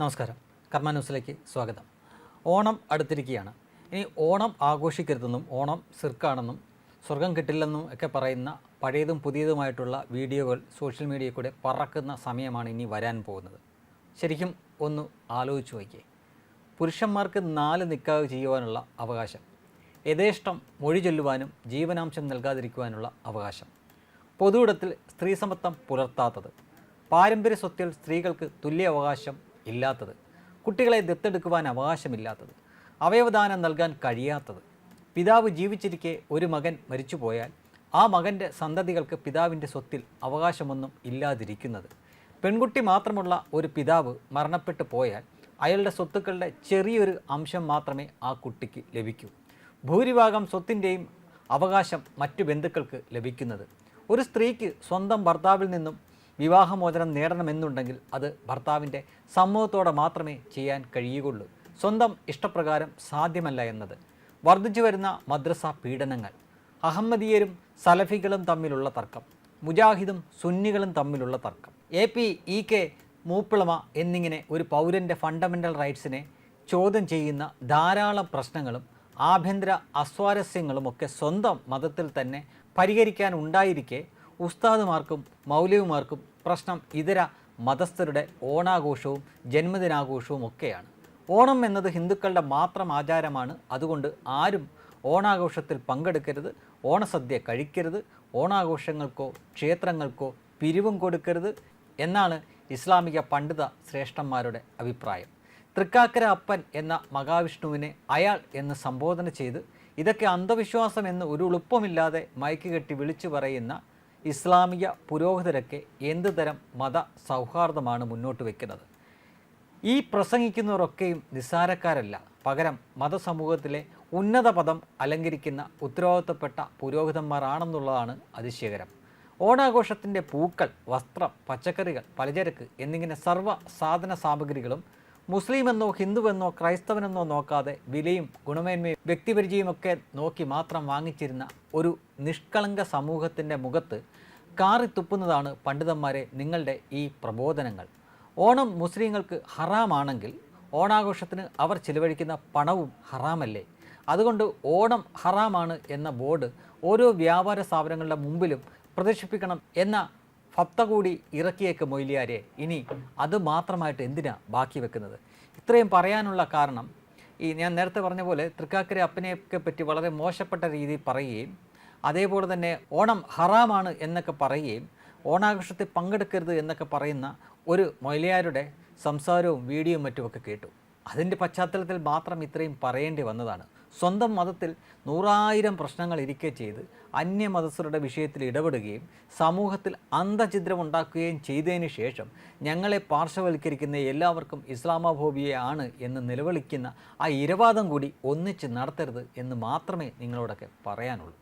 നമസ്കാരം. കർമ്മ ന്യൂസിലേക്ക് സ്വാഗതം. ഓണം അടുത്തിരിക്കുകയാണ്. ഇനി ഓണം ആഘോഷിക്കരുതെന്നും ഓണം സിർക്കാണെന്നും സ്വർഗം കിട്ടില്ലെന്നും ഒക്കെ പറയുന്ന പഴയതും പുതിയതുമായിട്ടുള്ള വീഡിയോകൾ സോഷ്യൽ മീഡിയയിൽ കൂടെ പറക്കുന്ന സമയമാണ് ഇനി വരാൻ പോകുന്നത്. ശരിക്കും ഒന്ന് ആലോചിച്ച് നോക്കിയേ. പുരുഷന്മാർക്ക് നാല് നിക്കാവ് ചെയ്യുവാനുള്ള അവകാശം. യഥേഷ്ടം മൊഴി ചൊല്ലുവാനും ജീവനാംശം നൽകാതിരിക്കുവാനുള്ള അവകാശം. പൊതുവിടത്തിൽ സ്ത്രീ സമത്വം പുലർത്താത്തത്. പാരമ്പര്യ സ്വത്തിൽ സ്ത്രീകൾക്ക് തുല്യ അവകാശം ഇല്ലാത്തത്. കുട്ടികളെ ദത്തെടുക്കുവാൻ അവകാശമില്ലാത്തത്. അവയവദാനം നൽകാൻ കഴിയാത്തത്. പിതാവ് ജീവിച്ചിരിക്കെ ഒരു മകൻ മരിച്ചുപോയാൽ ആ മകന്റെ സന്തതികൾക്ക് പിതാവിന്റെ സ്വത്തിൽ അവകാശമൊന്നും ഇല്ലാതിരിക്കുന്നത്. പെൺകുട്ടി മാത്രമുള്ള ഒരു പിതാവ് മരണപ്പെട്ടു പോയാൽ അയാളുടെ സ്വത്തുക്കളുടെ ചെറിയൊരു അംശം മാത്രമേ ആ കുട്ടിക്ക് ലഭിക്കൂ. ഭൂരിഭാഗം സ്വത്തിന്റെയും അവകാശം മറ്റു ബന്ധുക്കൾക്ക് ലഭിക്കുന്നത്. ഒരു സ്ത്രീക്ക് സ്വന്തം ഭർത്താവിൽ നിന്നും വിവാഹമോചനം നേടണമെന്നുണ്ടെങ്കിൽ അത് ഭർത്താവിന്റെ സമ്മതത്തോടെ മാത്രമേ ചെയ്യാൻ കഴിയുകയുള്ളൂ. സ്വന്തം ഇഷ്ടപ്രകാരം സാധ്യമല്ല എന്നത്. വർദ്ധിച്ചു വരുന്ന മദ്രസ പീഡനങ്ങൾ അഹമ്മദീയരും സലഫികളും തമ്മിലുള്ള തർക്കം മുജാഹിദും സുന്നികളും തമ്മിലുള്ള തർക്കം. എ പി ഇ കെ മൂപ്പിളമ എന്നിങ്ങനെ ഒരു പൗരന്റെ ഫണ്ടമെന്റൽ റൈറ്റ്സിനെ ചോദ്യം ചെയ്യുന്ന ധാരാളം പ്രശ്നങ്ങളും ആഭ്യന്തര അസ്വാരസ്യങ്ങളുമൊക്കെ സ്വന്തം മതത്തിൽ തന്നെ പരിഹരിക്കാൻ ഉണ്ടായിരിക്കെ ഉസ്താദുമാർക്കും മൗലവിമാർക്കും പ്രശ്നം ഇതര മതസ്ഥരുടെ ഓണാഘോഷവും ജന്മദിനാഘോഷവും ഒക്കെയാണ്. ഓണം എന്നത് ഹിന്ദുക്കളുടെ മാത്രം ആചാരമാണ്. അതുകൊണ്ട് ആരും ഓണാഘോഷത്തിൽ പങ്കെടുക്കരുത് ഓണസദ്യ കഴിക്കരുത് ഓണാഘോഷങ്ങൾക്കോ ക്ഷേത്രങ്ങൾക്കോ പിരിവും കൊടുക്കരുത് എന്നാണ് ഇസ്ലാമിക പണ്ഡിത ശ്രേഷ്ഠന്മാരുടെ അഭിപ്രായം. തൃക്കാക്കര അപ്പൻ എന്ന മഹാവിഷ്ണുവിനെ അയാൾ എന്ന് സംബോധന ചെയ്ത് ഇതൊക്കെ അന്ധവിശ്വാസം എന്ന് ഒരു എളുപ്പമില്ലാതെ മയക്കുകെട്ടി വിളിച്ചു പറയുന്ന ഇസ്ലാമിക പുരോഹിതരൊക്കെ എന്ത് തരം മത സൗഹാർദ്ദമാണ് മുന്നോട്ട് വയ്ക്കുന്നത് ഈ പ്രസംഗിക്കുന്നവരൊക്കെയും നിസ്സാരക്കാരല്ല. പകരം മതസമൂഹത്തിലെ ഉന്നത പദം അലങ്കരിക്കുന്ന ഉത്തരവാദിത്തപ്പെട്ട പുരോഹിതന്മാരാണെന്നുള്ളതാണ് അതിശയകരം. ഓണാഘോഷത്തിന്റെ പൂക്കൾ വസ്ത്രം പച്ചക്കറികൾ പലചരക്ക് എന്നിങ്ങനെ സർവ സാധന സാമഗ്രികളും മുസ്ലിമെന്നോ ഹിന്ദുവെന്നോ ക്രൈസ്തവനെന്നോ നോക്കാതെ വിലയും ഗുണമേന്മയും വ്യക്തിപരിചയമൊക്കെ നോക്കി മാത്രം വാങ്ങിച്ചിരുന്ന ഒരു നിഷ്കളങ്ക സമൂഹത്തിന്റെ മുഖത്ത് കാറിത്തുപ്പുന്നതാണ് പണ്ഡിതന്മാരെ നിങ്ങളുടെ ഈ പ്രബോധനങ്ങൾ. ഓണം മുസ്ലിങ്ങൾക്ക് ഹറാമാണെങ്കിൽ ഓണാഘോഷത്തിന് അവർ ചിലവഴിക്കുന്ന പണവും ഹറാമല്ലേ? അതുകൊണ്ട് ഓണം ഹറാമാണ് എന്ന ബോർഡ് ഓരോ വ്യാപാര സ്ഥാപനങ്ങളുടെ മുമ്പിലും പ്രദർശിപ്പിക്കണം എന്ന ഫത്ത കൂടി ഇറക്കിയേക്ക് മൊയ്ലിയാരെ. ഇനി അത് മാത്രമായിട്ട് എന്തിനാ ബാക്കി വെക്കുന്നത്? ഇത്രയും പറയാനുള്ള കാരണം ഈ ഞാൻ നേരത്തെ പറഞ്ഞ പോലെ തൃക്കാക്കര അപ്പനെയൊക്കെ പറ്റി വളരെ മോശപ്പെട്ട രീതിയിൽ പറയുകയും അതേപോലെ തന്നെ ഓണം ഹറാമാണ് എന്നൊക്കെ പറയുകയും ഓണാഘോഷത്തിൽ പങ്കെടുക്കരുത് എന്നൊക്കെ പറയുന്ന ഒരു മൊയ്ലിയാരുടെ സംസാരവും വീഡിയോയും മറ്റുമൊക്കെ കേട്ടു. അതിന്റെ പശ്ചാത്തലത്തിൽ മാത്രം ഇത്രയും പറയേണ്ടി വന്നതാണ്. സ്വന്തം മതത്തിൽ നൂറായിരം പ്രശ്നങ്ങൾ ഇരിക്കെ ചെയ്ത് അന്യമതസ്ഥരുടെ വിഷയത്തിൽ ഇടപെടുകയും സമൂഹത്തിൽ അന്തഛിദ്രമുണ്ടാക്കുകയും ചെയ്തതിന് ശേഷം ഞങ്ങളെ പാർശ്വവൽക്കരിക്കുന്ന എല്ലാവർക്കും ഇസ്ലാമോഫോബിയയാണ് എന്ന് നിലവിളിക്കുന്ന ആ ഇരവാദം കൂടി ഒന്നിച്ച് നടത്തരുത് എന്ന് മാത്രമേ നിങ്ങളോടൊക്കെ പറയാനുള്ളൂ.